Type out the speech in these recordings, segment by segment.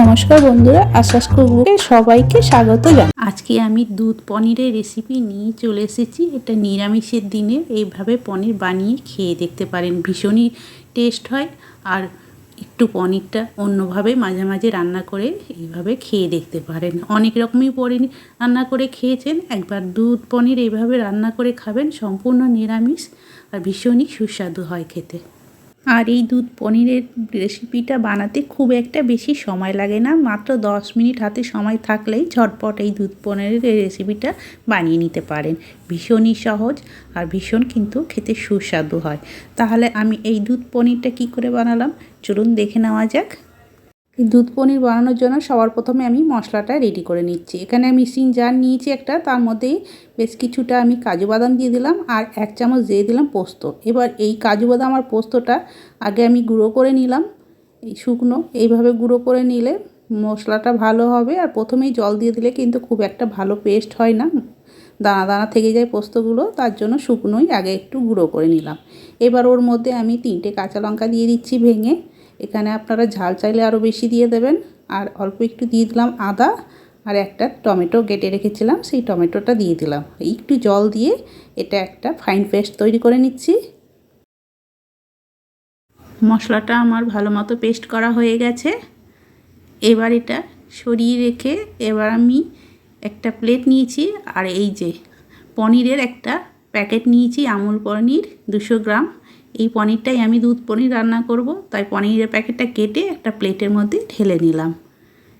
নমস্কার বন্ধুরা আশ্বাস কুকুরকে সবাইকে স্বাগত জানাই। আজকে আমি দুধ পনিরের রেসিপি নিয়ে চলে এসেছি। এটা নিরামিষের দিনে এইভাবে পনির বানিয়ে খেয়ে দেখতে পারেন। ভীষণই টেস্ট হয় আর একটু পনিরটা অন্যভাবে মাঝে মাঝে রান্না করে এইভাবে খেয়ে দেখতে পারেন। অনেক রকমই পনির রান্না করে খেয়েছেন। একবার দুধ পনির এইভাবে রান্না করে খাবেন, সম্পূর্ণ নিরামিষ আর ভীষণই সুস্বাদু হয় খেতে। আর এই দুধ পনিরের রেসিপিটা বানাতে খুব একটা বেশি সময় লাগে না। মাত্র দশ মিনিট হাতে সময় থাকলেই ঝটপট এই দুধ পনিরের এই রেসিপিটা বানিয়ে নিতে পারেন। ভীষণই সহজ আর ভীষণ কিন্তু খেতে সুস্বাদু হয়। তাহলে আমি এই দুধ পনিরটা কি করে বানালাম? চলুন দেখে নেওয়া যাক। দুধ পনির বানানোর জন্য সবার প্রথমে আমি মশলাটা রেডি করে নিচ্ছি। এখানে আমি মিক্সিং জার নিয়েছি একটা, তার মধ্যেই বেশ কিছুটা আমি কাজু বাদাম দিয়ে দিলাম আর এক চামচ দিয়ে দিলাম পোস্ত। এবার এই কাজু বাদাম আর পোস্তটা আগে আমি গুঁড়ো করে নিলাম, এই শুকনো। এইভাবে গুঁড়ো করে নিলে মশলাটা ভালো হবে আর প্রথমেই জল দিয়ে দিলে কিন্তু খুব একটা ভালো পেস্ট হয় না, দানা দানা থেকে যায় পোস্তগুলো, তার জন্য শুকনোই আগে একটু গুঁড়ো করে নিলাম। এবার ওর মধ্যে আমি তিনটে কাঁচা লঙ্কা দিয়ে দিচ্ছি ভেঙে। এখানে আপনারা ঝাল চাইলে আরও বেশি দিয়ে দেবেন। আর অল্প একটু দিয়ে দিলাম আদা, আর একটা টমেটো কেটে রেখেছিলাম, সেই টমেটোটা দিয়ে দিলাম। একটু জল দিয়ে এটা একটা ফাইন পেস্ট তৈরি করে নিচ্ছি। মশলাটা আমার ভালো মতো পেস্ট করা হয়ে গেছে। এবার এটা সরিয়ে রেখে এবার আমি একটা প্লেট নিয়েছি, আর এই যে পনিরের একটা প্যাকেট নিয়েছি, আমুল পনির দুশো গ্রাম। এই পনিরটাই আমি দুধ পনির রান্না করব। তাই পনিরের প্যাকেটটা কেটে একটা প্লেটের মধ্যে ঢেলে নিলাম।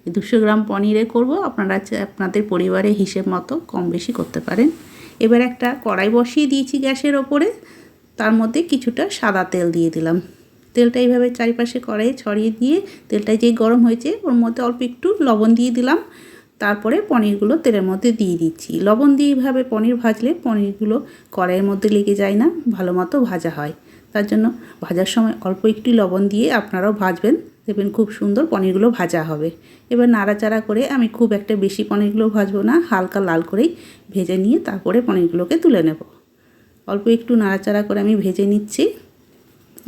দুশো গ্রাম পনিরে করব। আপনারা আপনাদের পরিবারের হিসেব মতো কম বেশি করতে পারেন। এবার একটা কড়াই বসিয়ে দিয়েছি গ্যাসের ওপরে। তার মধ্যে কিছুটা সাদা তেল দিয়ে দিলাম। তেলটা এইভাবে চারিপাশে কড়াইয়ে ছড়িয়ে দিয়ে তেলটা যেই গরম হয়েছে, ওর মধ্যে অল্প একটু লবণ দিয়ে দিলাম। তারপরে পনিরগুলো তেলের মধ্যে দিয়ে দিচ্ছি। লবণ দিয়ে এইভাবে পনির ভাজলে পনিরগুলো কড়াইয়ের মধ্যে লেগে যায় না, ভালো মতো ভাজা হয়। তার জন্য ভাজার সময় অল্প একটু লবণ দিয়ে আপনারাও ভাজবেন। দেখবেন খুব সুন্দর পনিরগুলো ভাজা হবে। এবার নাড়াচাড়া করে আমি খুব একটা বেশি পনিরগুলো ভাজবো না, হালকা লাল করেই ভেজে নিয়ে তারপরে পনিরগুলোকে তুলে নেব। অল্প একটু নাড়াচাড়া করে আমি ভেজে নিচ্ছি।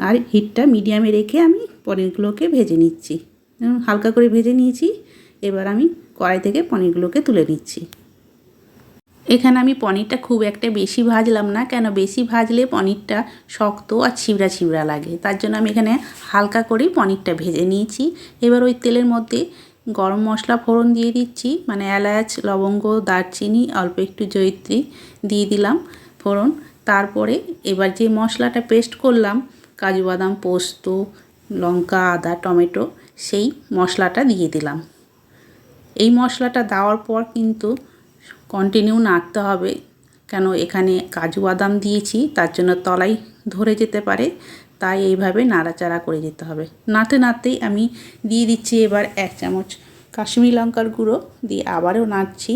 আর হিটটা মিডিয়ামে রেখে আমি পনিরগুলোকে ভেজে নিচ্ছি। হালকা করে ভেজে নিয়েছি। এবার আমি কড়াই থেকে পনিরগুলোকে তুলে নিচ্ছি। এখানে আমি পনিরটা খুব একটা বেশি ভাজলাম না, কেন বেশি ভাজলে পনিরটা শক্ত আর ছিবড়া ছিবড়া লাগে। তার জন্য আমি এখানে হালকা করেই পনিরটা ভেজে নিয়েছি। এবার ওই তেলের মধ্যে গরম মশলা ফোড়ন দিয়ে দিচ্ছি মানে এলাচ, লবঙ্গ, দারচিনি, অল্প একটু জয়িত্রী দিয়ে দিলাম ফোড়ন। তারপরে এবার যে মশলাটা পেস্ট করলাম, কাজু বাদাম, পোস্ত, লঙ্কা, আদা, টমেটো, সেই মশলাটা দিয়ে দিলাম। এই মশলাটা দেওয়ার পর কিন্তু কন্টিনিউ নাড়তে হবে। কেন এখানে কাজু বাদাম দিয়েছি, তার জন্য তলাই ধরে যেতে পারে, তাই এইভাবে নাড়াচাড়া করে যেতে হবে। নাড়তে নাড়তেই আমি দিয়ে দিচ্ছি এবার এক চামচ কাশ্মীরি লঙ্কার গুঁড়ো, দিয়ে আবারও নাড়ছি।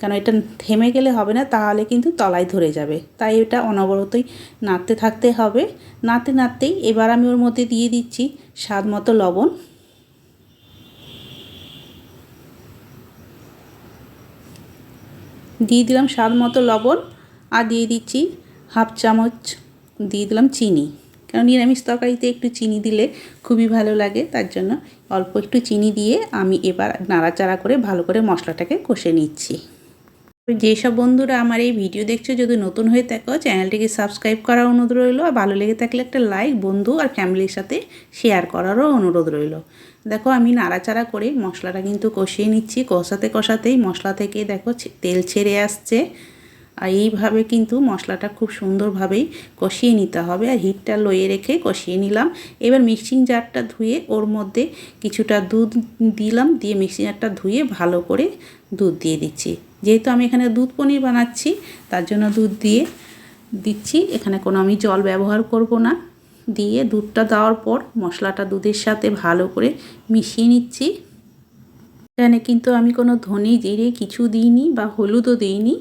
কেন এটা থেমে গেলে হবে না, তাহলে কিন্তু তলায় ধরে যাবে। তাই এটা অনবরতই নাড়তে থাকতে হবে। নাড়তে নাড়তেই এবার আমি ওর মধ্যে দিয়ে দিচ্ছি স্বাদ মতো লবণ। দিয়ে দিলাম স্বাদ মতো লবণ আর দিয়ে দিচ্ছি হাফ চামচ দিয়ে দিলাম চিনি। কারণ নিরামিষ তরকারিতে একটু চিনি দিলে খুবই ভালো লাগে, তার জন্য অল্প একটু চিনি দিয়ে আমি এবার নাড়াচাড়া করে ভালো করে মশলাটাকে কষে নিচ্ছি। যেসব বন্ধুরা আমার এই ভিডিও দেখছ, যদি নতুন হয়ে থাকো, চ্যানেলটিকে সাবস্ক্রাইব করার অনুরোধ রইল। আর ভালো লেগে থাকলে একটা লাইক, বন্ধু আর ফ্যামিলির সাথে শেয়ার করারও অনুরোধ রইল। দেখো, আমি নাড়াচাড়া করে মশলাটা কিন্তু কষিয়ে নিচ্ছি। কষাতে কষাতেই মশলা থেকে, দেখো তেল ছেড়ে আসছে। আর এইভাবে কিন্তু মশলাটা খুব সুন্দরভাবেই কষিয়ে নিতে হবে আর হিটটা লয়ে রেখে কষিয়ে নিলাম। এবার মিক্সিং জারটা ধুয়ে ওর মধ্যে কিছুটা দুধ দিলাম, দিয়ে মিক্সিং জারটা ধুয়ে ভালো করে দুধ দিয়ে দিচ্ছি। যেহেতু আমি এখানে দুধ পনির বানাচ্ছি, তার জন্য দুধ দিয়ে দিচ্ছি। এখানে কোনো আমি জল ব্যবহার করব না। দিয়ে দুধটা দেওয়ার পর মশলাটা দুধের সাথে ভালো করে মিশিয়ে নিচ্ছি। এখানে কিন্তু আমি কোনো ধনে জিরে কিছু দিইনি বা হলুদও দিইনি।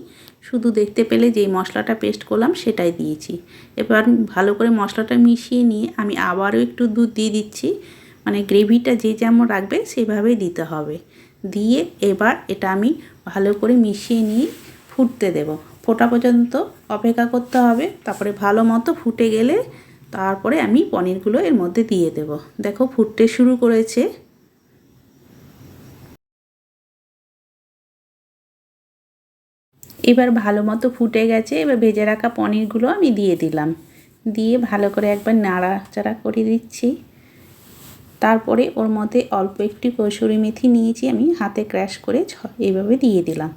শুধু দেখতে পেলে যেই মশলাটা পেস্ট করলাম সেটাই দিয়েছি। এবার ভালো করে মশলাটা মিশিয়ে নিয়ে আমি আবারও একটু দুধ দিয়ে দিচ্ছি। মানে গ্রেভিটা যে যেমন রাখবে সেভাবেই দিতে হবে। দিয়ে এবার এটা আমি ভালো করে মিশিয়ে নিয়ে ফুটতে দেব। ফোটা পর্যন্ত অপেক্ষা করতে হবে। তারপরে ভালো মতো ফুটে গেলে তারপরে আমি পনিরগুলো এর মধ্যে দিয়ে দেব। দেখো ফুটতে শুরু করেছে। এবার ভালো মতো ফুটে গেছে, এবার ভেজে রাখা পনিরগুলো আমি দিয়ে দিলাম। দিয়ে ভালো করে একবার নাড়াচাড়া করে দিচ্ছি। তারপরে ওর মধ্যে অল্প একটু কসুরি মেথি নিয়েছি, আমি হাতে ক্র্যাশ করে এইভাবে দিয়ে দিলাম।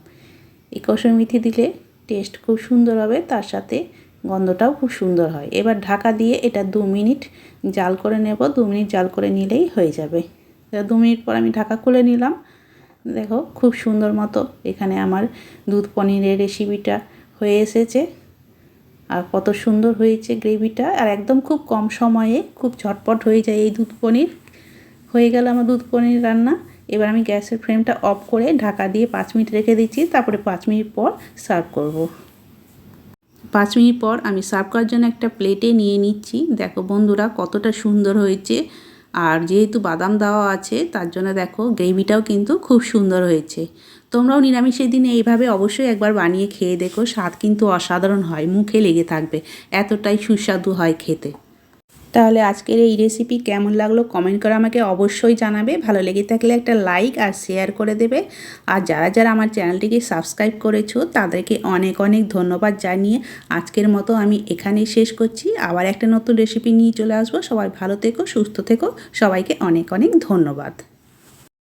এই কসুরি মেথি দিলে টেস্ট খুব সুন্দর হবে, তার সাথে গন্ধটাও খুব সুন্দর হয়। এবার ঢাকা দিয়ে এটা দু মিনিট জাল করে নেব, দু মিনিট জাল করে নিলেই হয়ে যাবে। দু মিনিট পর আমি ঢাকা খুলে নিলাম। দেখো, খুব সুন্দর মতো এখানে আমার দুধ পনিরের রেসিপিটা হয়ে এসেছে। আর কত সুন্দর হয়েছে গ্রেভিটা আর একদম খুব কম সময়ে খুব ঝটপট হয়ে যায় এই দুধ পনির। হয়ে গেল আমার দুধ পনির রান্না। এবার আমি গ্যাসের ফ্লেমটা অফ করে ঢাকা দিয়ে পাঁচ মিনিট রেখে দিচ্ছি। তারপরে পাঁচ মিনিট পর সার্ভ করব। পাঁচ মিনিট পর আমি সার্ভ করার জন্য একটা প্লেটে নিয়ে নিচ্ছি। দেখো বন্ধুরা, কতটা সুন্দর হয়েছে। আর যেহেতু বাদাম দেওয়া আছে, তার জন্য দেখো গ্রেভিটাও কিন্তু খুব সুন্দর হয়েছে। তোমরাও নিরামিষের দিনে এইভাবে অবশ্যই একবার বানিয়ে খেয়ে দেখো, স্বাদ কিন্তু অসাধারণ হয়, মুখে লেগে থাকবে, এতটাই সুস্বাদু হয় খেতে। তাহলে আজকের এই রেসিপি কেমন লাগল কমেন্ট করে আমাকে অবশ্যই জানাবে। ভালো লেগে থাকলে একটা লাইক আর শেয়ার করে দেবে। আর যারা যারা আমার চ্যানেলটিকে সাবস্ক্রাইব করেছ, তাদেরকে অনেক অনেক ধন্যবাদ জানিয়ে আজকের মতো আমি এখানেই শেষ করছি। আবার একটা নতুন রেসিপি নিয়ে চলে আসব। সবাই ভালো থেকো, সুস্থ থেকো। সবাইকে অনেক অনেক ধন্যবাদ।